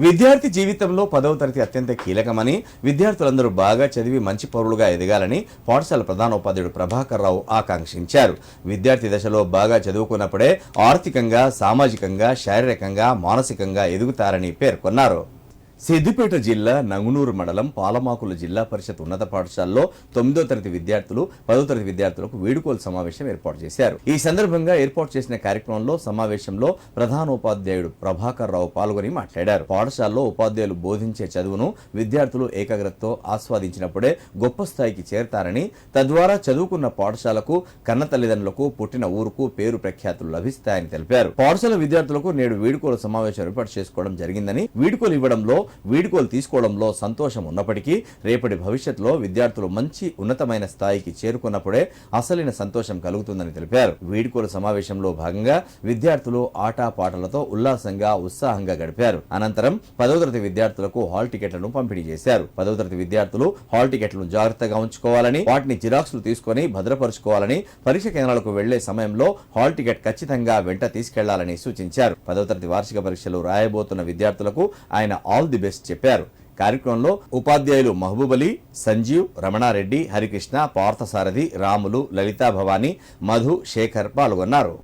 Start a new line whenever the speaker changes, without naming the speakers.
విద్యార్థి జీవితంలో పదవ తరగతి అత్యంత కీలకమని విద్యార్థులందరూ బాగా చదివి మంచి పౌరులుగా ఎదగాలని పాఠశాల ప్రధానోపాధ్యాయుడు ప్రభాకర్ రావు ఆకాంక్షించారు. విద్యార్థి దశలో బాగా చదువుకున్నప్పుడే ఆర్థికంగా సామాజికంగా శారీరకంగా మానసికంగా ఎదుగుతారని పేర్కొన్నారు. సిద్దిపేట జిల్లా నంగునూరు మండలం పాలమాకుల జిల్లా పరిషత్ ఉన్నత పాఠశాలలో తొమ్మిదో తరగతి విద్యార్థులు పదో తరగతి విద్యార్థులకు వీడుకోలు సమావేశం ఏర్పాటు చేశారు. ఈ సందర్భంగా ఏర్పాటు చేసిన కార్యక్రమంలో సమావేశంలో ప్రధానోపాధ్యాయుడు ప్రభాకర్ రావు పాల్గొని మాట్లాడారు. పాఠశాలలో ఉపాధ్యాయులు బోధించే చదువును విద్యార్థులు ఏకాగ్రతతో ఆస్వాదించినప్పుడే గొప్ప స్థాయికి చేరతారని తద్వారా చదువుకున్న పాఠశాలకు కన్న తల్లిదండ్రులకు పుట్టిన ఊరుకు పేరు ప్రఖ్యాతులు లభిస్తాయని తెలిపారు. పాఠశాల విద్యార్థులకు నేడు వీడుకోలు సమావేశం ఏర్పాటు చేసుకోవడం జరిగిందని వీడుకోలు ఇవ్వడంలో వీడుకోలు తీసుకోవడంలో సంతోషం ఉన్నప్పటికీ రేపటి భవిష్యత్తులో విద్యార్థులు మంచి ఉన్నతమైన స్థాయికి చేరుకున్నప్పుడే అసలైన సంతోషం కలుగుతుందని తెలిపారు. వీడుకోలు సమావేశంలో భాగంగా విద్యార్థులు ఆటపాటలతో ఉల్లాసంగా ఉత్సాహంగా గడిపారు. అనంతరం పదవ తరగతి విద్యార్థులకు హాల్ టికెట్లను పంపిణీ చేశారు. పదవ తరగతి విద్యార్థులు హాల్ టికెట్లను జాగ్రత్తగా ఉంచుకోవాలని వాటిని జిరాక్స్లు తీసుకొని భద్రపరుచుకోవాలని పరీక్ష కేంద్రాలకు వెళ్ళే సమయంలో హాల్ టికెట్ ఖచ్చితంగా వెంట తీసుకెళ్ళాలని సూచించారు. పదవ తరగతి వార్షిక పరీక్షలు రాయబోతున్న విద్యార్థులకు ఆయన ఆల్ ది బెస్ట్ చెప్పారు. కార్యక్రమంలో ఉపాధ్యాయులు మహబూబ్ అలీ సంజీవ్ రమణారెడ్డి హరికృష్ణ పార్థసారథి రాములు లలితా భవానీ మధు శేఖర్ పాల్గొన్నారు.